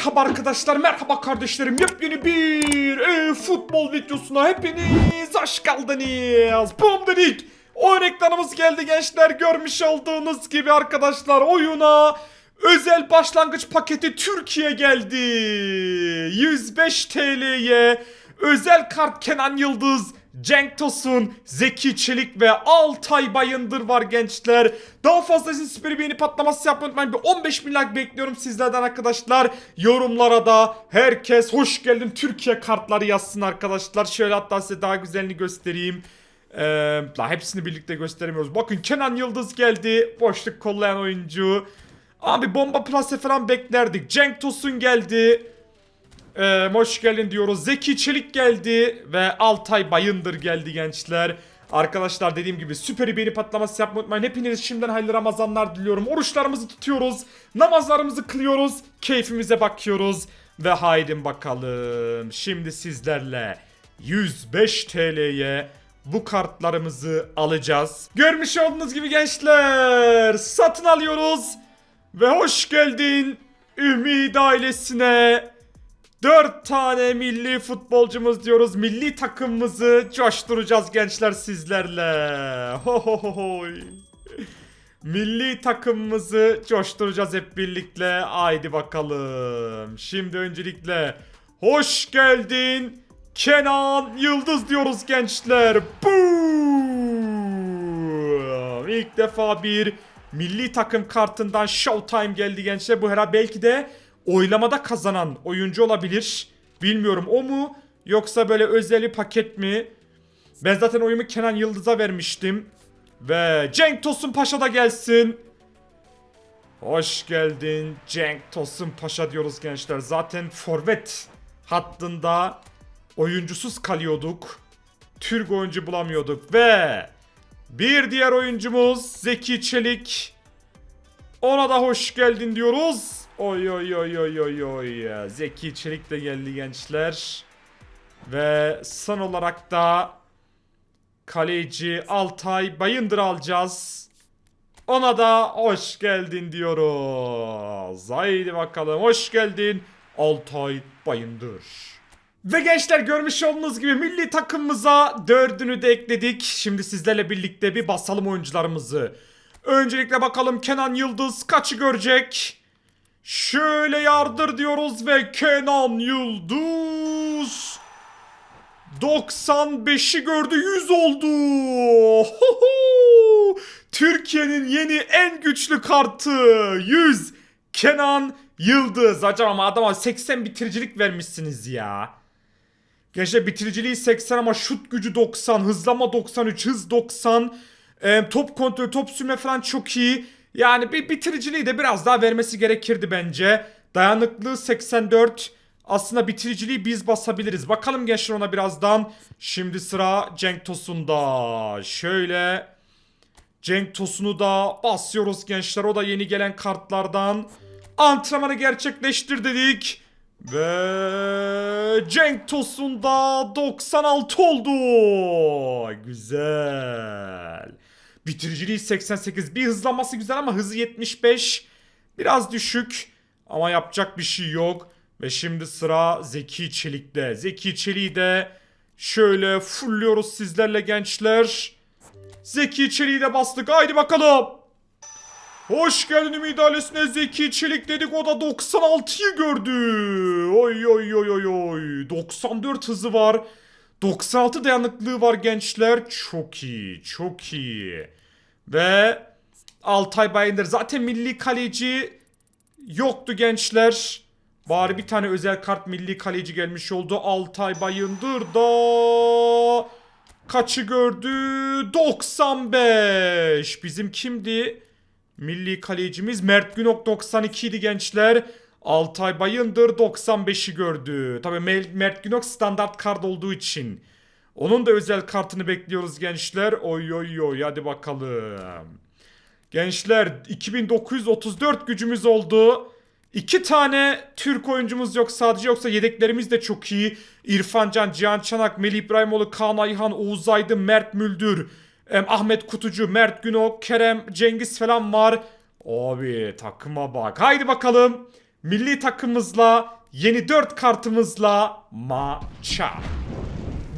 Merhaba arkadaşlar, merhaba kardeşlerim. Yepyeni bir e, futbol videosuna hepiniz hoş geldiniz. Bum dedik. Oyun ekranımız geldi gençler. Görmüş olduğunuz gibi arkadaşlar oyuna özel başlangıç paketi Türkiye geldi. 105 TL'ye özel kart Kenan Yıldız, Cenk Tosun, Zeki Çelik ve Altay Bayındır var gençler. Daha fazla sizin süper beğeni patlaması yapmayı unutmayın. Bir 15 bin like bekliyorum sizlerden arkadaşlar. Yorumlara da herkes hoş geldin Türkiye kartları yazsın arkadaşlar. Şöyle hatta size daha güzelini göstereyim. Ee, la hepsini birlikte gösteremiyoruz. Bakın Kenan Yıldız geldi. Boşluk kollayan oyuncu. Abi bomba plase falan beklerdik. Cenk Tosun geldi. Ee, hoş geldin diyoruz. Zeki Çelik geldi ve Altay Bayındır geldi gençler. Arkadaşlar dediğim gibi süper beni patlaması yapmayı unutmayın. Hepiniz şimdiden hayırlı Ramazanlar diliyorum. Oruçlarımızı tutuyoruz. Namazlarımızı kılıyoruz. Keyfimize bakıyoruz. Ve haydi bakalım. Şimdi sizlerle 105 TL'ye bu kartlarımızı alacağız. Görmüş olduğunuz gibi gençler satın alıyoruz. Ve hoş geldin Ümit ailesine. Dört tane milli futbolcumuz diyoruz. Milli takımımızı coşturacağız gençler sizlerle. Ho ho ho hoy. Milli takımımızı coşturacağız hep birlikte. Haydi bakalım. Şimdi öncelikle hoş geldin Kenan Yıldız diyoruz gençler. Boom. İlk defa bir milli takım kartından Showtime geldi gençler. Bu herhalde belki de oylamada kazanan oyuncu olabilir. Bilmiyorum o mu yoksa böyle özel bir paket mi? Ben zaten oyumu Kenan Yıldız'a vermiştim. Ve Cenk Tosun Paşa da gelsin. Hoş geldin Cenk Tosun Paşa diyoruz gençler. Zaten forvet hattında oyuncusuz kalıyorduk. Türk oyuncu bulamıyorduk ve bir diğer oyuncumuz Zeki Çelik. Ona da hoş geldin diyoruz. Oy oy oy oy oy oy. Zeki Çelik de geldi gençler. Ve son olarak da kaleci Altay Bayındır alacağız. Ona da hoş geldin diyoruz. Haydi bakalım hoş geldin Altay Bayındır. Ve gençler görmüş olduğunuz gibi milli takımımıza dördünü de ekledik. Şimdi sizlerle birlikte bir basalım oyuncularımızı. Öncelikle bakalım Kenan Yıldız kaçı görecek? Şöyle yardır diyoruz ve Kenan Yıldız 95'i gördü 100 oldu. Türkiye'nin yeni en güçlü kartı 100 Kenan Yıldız. Acaba ama adama 80 bitiricilik vermişsiniz ya. Gençler bitiriciliği 80 ama şut gücü 90, hızlama 93, hız 90, e, top kontrolü, top sürme falan çok iyi. Yani bir bitiriciliği de biraz daha vermesi gerekirdi bence. Dayanıklığı 84. Aslında bitiriciliği biz basabiliriz. Bakalım gençler ona birazdan. Şimdi sıra Cenk Tosun'da. Şöyle Cenk Tosun'u da basıyoruz gençler. O da yeni gelen kartlardan. Antrenmanı gerçekleştir dedik. Ve Cenk Tosun da 96 oldu. Güzel. Bitiriciliği 88. Bir hızlanması güzel ama hızı 75. Biraz düşük. Ama yapacak bir şey yok. Ve şimdi sıra Zeki Çelik'te. Zeki Çelik'i de şöyle fulluyoruz sizlerle gençler. Zeki Çelik'i de bastık. Haydi bakalım. Hoş geldin Ümit ailesine Zeki Çelik dedik o da 96'yı gördü. Oy oy oy oy oy. 94 hızı var. 96 dayanıklığı var gençler. Çok iyi çok iyi. Ve Altay Bayındır zaten milli kaleci yoktu gençler. Bari bir tane özel kart milli kaleci gelmiş oldu. Altay Bayındır da kaçı gördü? 95. Bizim kimdi? Milli kalecimiz Mert Günok 92 idi gençler. Altay Bayındır 95'i gördü. Tabii Mert Günok standart kart olduğu için. Onun da özel kartını bekliyoruz gençler. Oy oy oy hadi bakalım. Gençler 2934 gücümüz oldu. İki tane Türk oyuncumuz yok sadece yoksa yedeklerimiz de çok iyi. İrfan Can, Cihan Çanak, Melih İbrahimoğlu, Kaan Ayhan, Oğuz Aydın, Mert Müldür, Ahmet Kutucu, Mert Günok, Kerem, Cengiz falan var. Abi takıma bak. Haydi bakalım. Milli takımımızla yeni 4 kartımızla maça.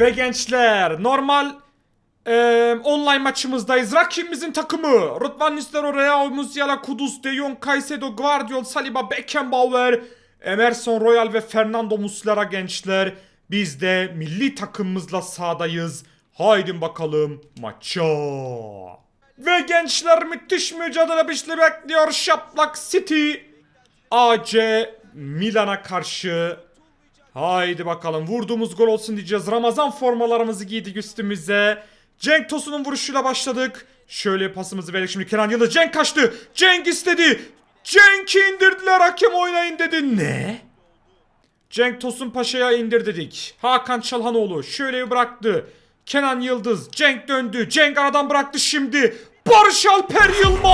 Ve gençler normal eee, online maçımızdayız. Rakibimizin takımı Rıdvan Nistelrooy, Real Musiala, Kudus, De Jong, Caicedo, Guardiol, Saliba, Beckenbauer, Emerson Royal ve Fernando Muslera gençler. Biz de milli takımımızla sahadayız. Haydi bakalım maça. Ve gençler müthiş mücadele biçli bekliyor. Şaplak City AC Milan'a karşı. Haydi bakalım vurduğumuz gol olsun diyeceğiz. Ramazan formalarımızı giydik üstümüze. Cenk Tosun'un vuruşuyla başladık. Şöyle pasımızı verdik şimdi Kenan Yıldız. Cenk kaçtı. Cenk istedi. Cenk'i indirdiler hakem oynayın dedi. Ne? Cenk Tosun Paşa'ya indir dedik. Hakan Çalhanoğlu şöyle bıraktı. Kenan Yıldız. Cenk döndü. Cenk aradan bıraktı şimdi. Barış Alper Yılmaz.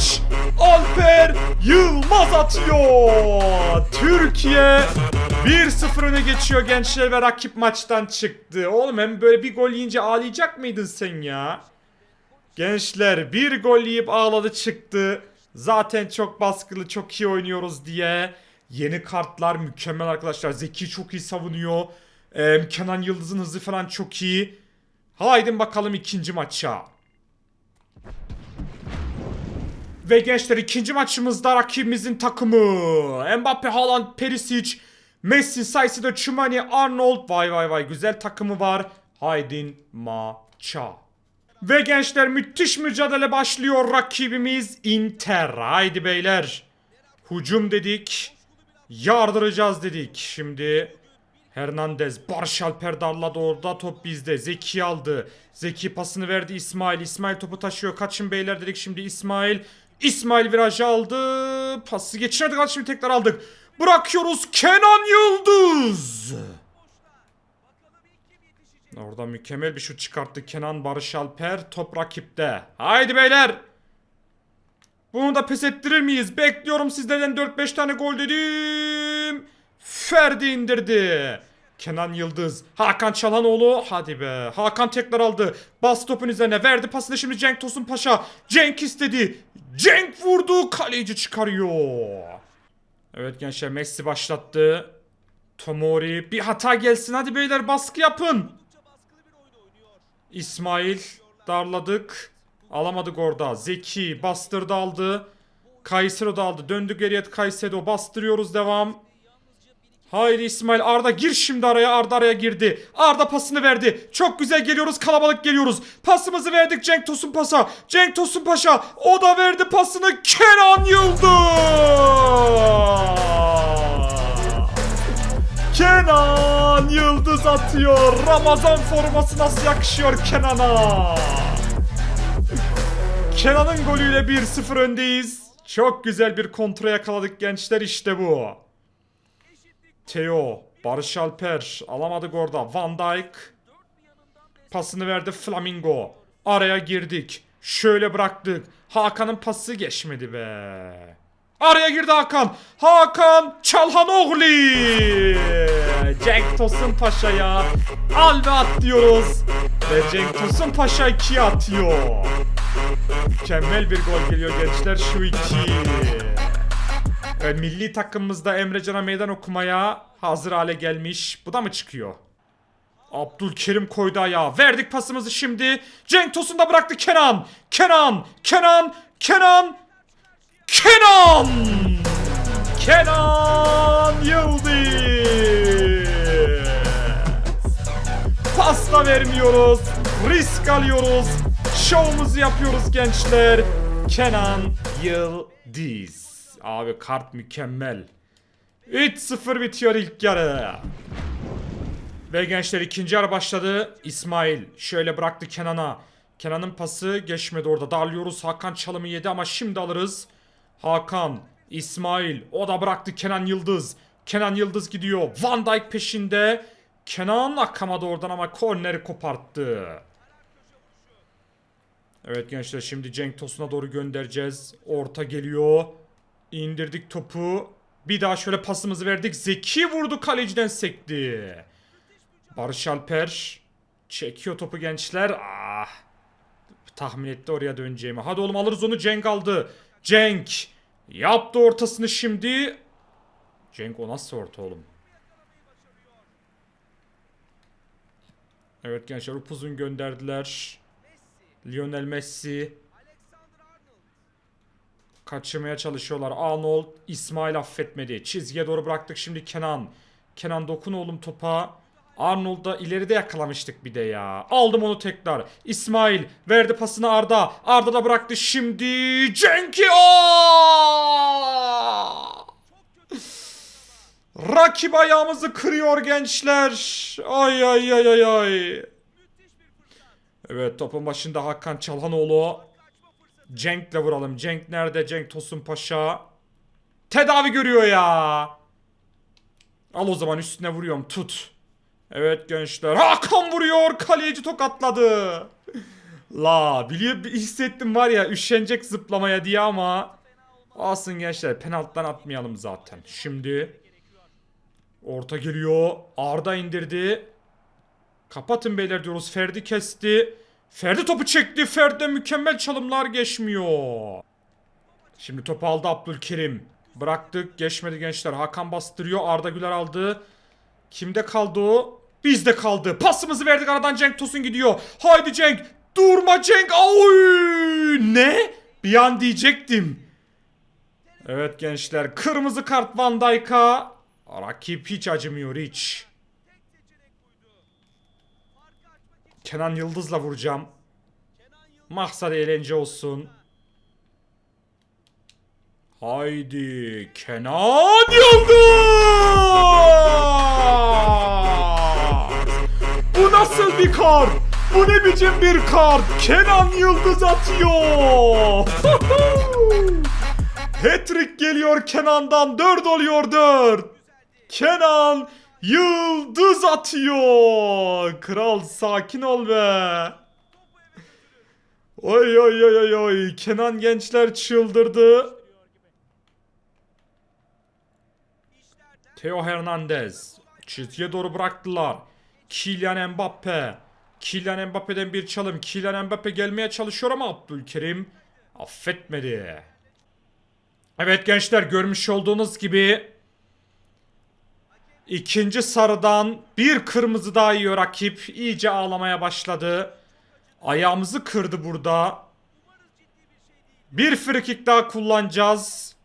Barış Alper Yılmaz atıyor. Türkiye 1-0 öne geçiyor gençler ve rakip maçtan çıktı. Oğlum hem böyle bir gol yiyince ağlayacak mıydın sen ya? Gençler bir gol yiyip ağladı çıktı. Zaten çok baskılı çok iyi oynuyoruz diye. Yeni kartlar mükemmel arkadaşlar. Zeki çok iyi savunuyor. Ee, Kenan Yıldız'ın hızı falan çok iyi. Haydi bakalım ikinci maça. Ve gençler ikinci maçımızda rakibimizin takımı. Mbappe, Haaland, Perisic, Messi, Saicedo, Chumani, Arnold. Vay vay vay güzel takımı var. Haydin maça. Ve gençler müthiş mücadele başlıyor. Rakibimiz Inter. Haydi beyler. Hucum dedik. Yardıracağız dedik. Şimdi Hernandez, Barış Alper darladı orada top bizde. Zeki aldı. Zeki pasını verdi İsmail. İsmail topu taşıyor. Kaçın beyler dedik şimdi İsmail. İsmail virajı aldı. Pası geçirdik. Hadi şimdi tekrar aldık. Bırakıyoruz Kenan Yıldız. Orada mükemmel bir şut çıkarttı Kenan Barış Alper. Top rakipte. Haydi beyler. Bunu da pes ettirir miyiz? Bekliyorum sizlerden 4-5 tane gol dedim. Ferdi indirdi. Kenan Yıldız. Hakan Çalhanoğlu. Hadi be. Hakan tekrar aldı. Bas topun üzerine. Verdi pasını şimdi Cenk Tosun Paşa. Cenk istedi. Cenk vurdu. Kaleci çıkarıyor. Evet gençler Messi başlattı. Tomori. Bir hata gelsin. Hadi beyler baskı yapın. İsmail darladık. Alamadık orada. Zeki bastırdı aldı. Kaysero da aldı. Döndü geriye Kaysero. Bastırıyoruz devam. Haydi İsmail Arda gir şimdi araya. Arda araya girdi. Arda pasını verdi. Çok güzel geliyoruz. Kalabalık geliyoruz. Pasımızı verdik Cenk Tosun Paşa. Cenk Tosun Paşa. O da verdi pasını. Kenan Yıldız. Kenan Yıldız atıyor. Ramazan forması nasıl yakışıyor Kenan'a? Kenan'ın golüyle 1-0 öndeyiz. Çok güzel bir kontra yakaladık gençler işte bu. Theo. Barış Alper. Alamadık orada. Van Dijk. Pasını verdi Flamingo. Araya girdik. Şöyle bıraktık. Hakan'ın pası geçmedi be. Araya girdi Hakan. Hakan Çalhanoğlu. Cenk Tosun Paşa'ya al ve at diyoruz. Ve Cenk Tosun Paşa 2'ye atıyor. Mükemmel bir gol geliyor gençler şu 2. E, milli takımımızda Emre Can'a meydan okumaya hazır hale gelmiş. Bu da mı çıkıyor? Abdülkerim koydu ayağa. Verdik pasımızı şimdi. Cenk Tosun da bıraktı Kenan. Kenan. Kenan. Kenan. Kenan. Kenan Yıldız. Pasta vermiyoruz. Risk alıyoruz. Şovumuzu yapıyoruz gençler. Kenan Yıldız. Abi kart mükemmel. 3-0 bitiyor ilk yarı. Ve gençler ikinci yarı başladı. İsmail şöyle bıraktı Kenan'a. Kenan'ın pası geçmedi orada. Darlıyoruz. Hakan çalımı yedi ama şimdi alırız. Hakan, İsmail o da bıraktı Kenan Yıldız. Kenan Yıldız gidiyor. Van Dijk peşinde. Kenan akamadı oradan ama korneri koparttı. Evet gençler şimdi Cenk Tosun'a doğru göndereceğiz. Orta geliyor. İndirdik topu. Bir daha şöyle pasımızı verdik. Zeki vurdu kaleciden sekti. Barış Alper çekiyor topu gençler. Ah. Tahmin etti oraya döneceğimi. Hadi oğlum alırız onu. Cenk aldı. Cenk. Yaptı ortasını şimdi. Cenk o nasıl orta oğlum? Evet gençler upuzun gönderdiler. Lionel Messi. Kaçırmaya çalışıyorlar. Arnold İsmail affetmedi. Çizgiye doğru bıraktık şimdi Kenan. Kenan dokun oğlum topa. Arnold da ileride yakalamıştık bir de ya. Aldım onu tekrar. İsmail verdi pasını Arda. Arda da bıraktı şimdi. Cenk'i! Rakip ayağımızı kırıyor gençler. Ay ay ay ay ay. Evet topun başında Hakan Çalhanoğlu. Cenk'le vuralım. Cenk nerede? Cenk Tosun Paşa. Tedavi görüyor ya. Al o zaman üstüne vuruyorum. Tut. Evet gençler. Hakan vuruyor. Kaleci tokatladı. La biliyor hissettim var ya üşenecek zıplamaya diye ama Alsın gençler penaltıdan atmayalım zaten. Şimdi orta geliyor. Arda indirdi. Kapatın beyler diyoruz. Ferdi kesti. Ferdi topu çekti. Ferdi mükemmel çalımlar geçmiyor. Şimdi topu aldı Abdülkerim. Bıraktık. Geçmedi gençler. Hakan bastırıyor. Arda Güler aldı. Kimde kaldı o? Bizde kaldı. Pasımızı verdik aradan Cenk Tosun gidiyor. Haydi Cenk. Durma Cenk. Oy! Ne? Bir an diyecektim. Evet gençler. Kırmızı kart Van Dijk'a. Rakip hiç acımıyor hiç. Kenan Yıldız'la vuracağım. Maksat eğlence olsun. Haydi Kenan Yıldız! Bu nasıl bir kart? Bu ne biçim bir kart? Kenan Yıldız atıyor. Hattrick geliyor Kenan'dan 4 oluyor 4. Kenan Yıldız atıyor. Kral sakin ol be. Oy oy oy oy oy. Kenan gençler çıldırdı. Theo Hernandez. Çizgiye doğru bıraktılar. Kylian Mbappe. Kylian Mbappe'den bir çalım. Kylian Mbappe gelmeye çalışıyor ama Abdülkerim affetmedi. Evet gençler görmüş olduğunuz gibi ikinci sarıdan bir kırmızı daha yiyor rakip. İyice ağlamaya başladı. Ayağımızı kırdı burada. Bir frikik daha kullanacağız.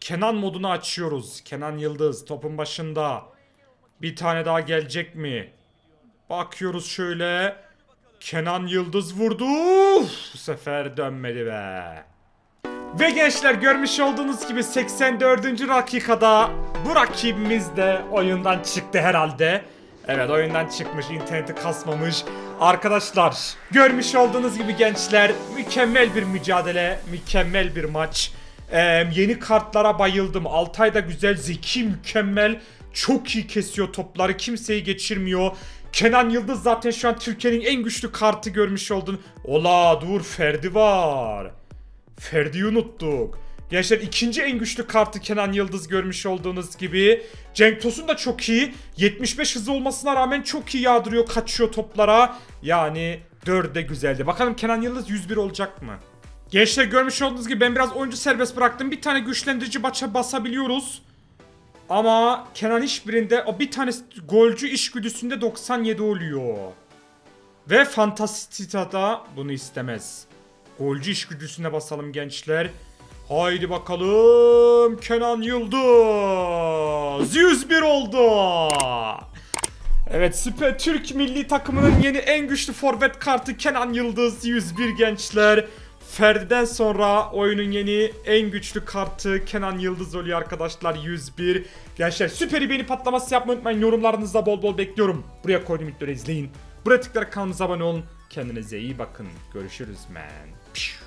Kenan modunu açıyoruz. Kenan Yıldız topun başında. Bir tane daha gelecek mi? Bakıyoruz şöyle. Kenan Yıldız vurdu. Uf, Bu sefer dönmedi be. Ve gençler görmüş olduğunuz gibi 84. dakikada bu rakibimiz de oyundan çıktı herhalde. Evet oyundan çıkmış, interneti kasmamış. Arkadaşlar görmüş olduğunuz gibi gençler mükemmel bir mücadele, mükemmel bir maç. Ee, yeni kartlara bayıldım. Altay da güzel, zeki, mükemmel. Çok iyi kesiyor topları, kimseyi geçirmiyor. Kenan Yıldız zaten şu an Türkiye'nin en güçlü kartı görmüş oldun. Ola dur Ferdi var. Ferdi'yi unuttuk. Gençler ikinci en güçlü kartı Kenan Yıldız görmüş olduğunuz gibi. Cenk Tosun da çok iyi. 75 hızı olmasına rağmen çok iyi yağdırıyor, kaçıyor toplara. Yani 4 de güzeldi. Bakalım Kenan Yıldız 101 olacak mı? Gençler görmüş olduğunuz gibi ben biraz oyuncu serbest bıraktım. Bir tane güçlendirici maça basabiliyoruz. Ama Kenan hiçbirinde o bir tane golcü işgüdüsünde 97 oluyor. Ve Fantastica'da bunu istemez. Golcü işgüdüsüne basalım gençler. Haydi bakalım Kenan Yıldız 101 oldu. Evet Süper Türk milli takımının yeni en güçlü forvet kartı Kenan Yıldız 101 gençler. Ferdi'den sonra oyunun yeni en güçlü kartı Kenan Yıldız oluyor arkadaşlar 101. Gençler süperi beni patlaması yapmayı unutmayın. Yorumlarınızda bol bol bekliyorum. Buraya koydum videoları izleyin. Buraya tıklayarak kanalımıza abone olun. Kendinize iyi bakın. Görüşürüz man. Pew.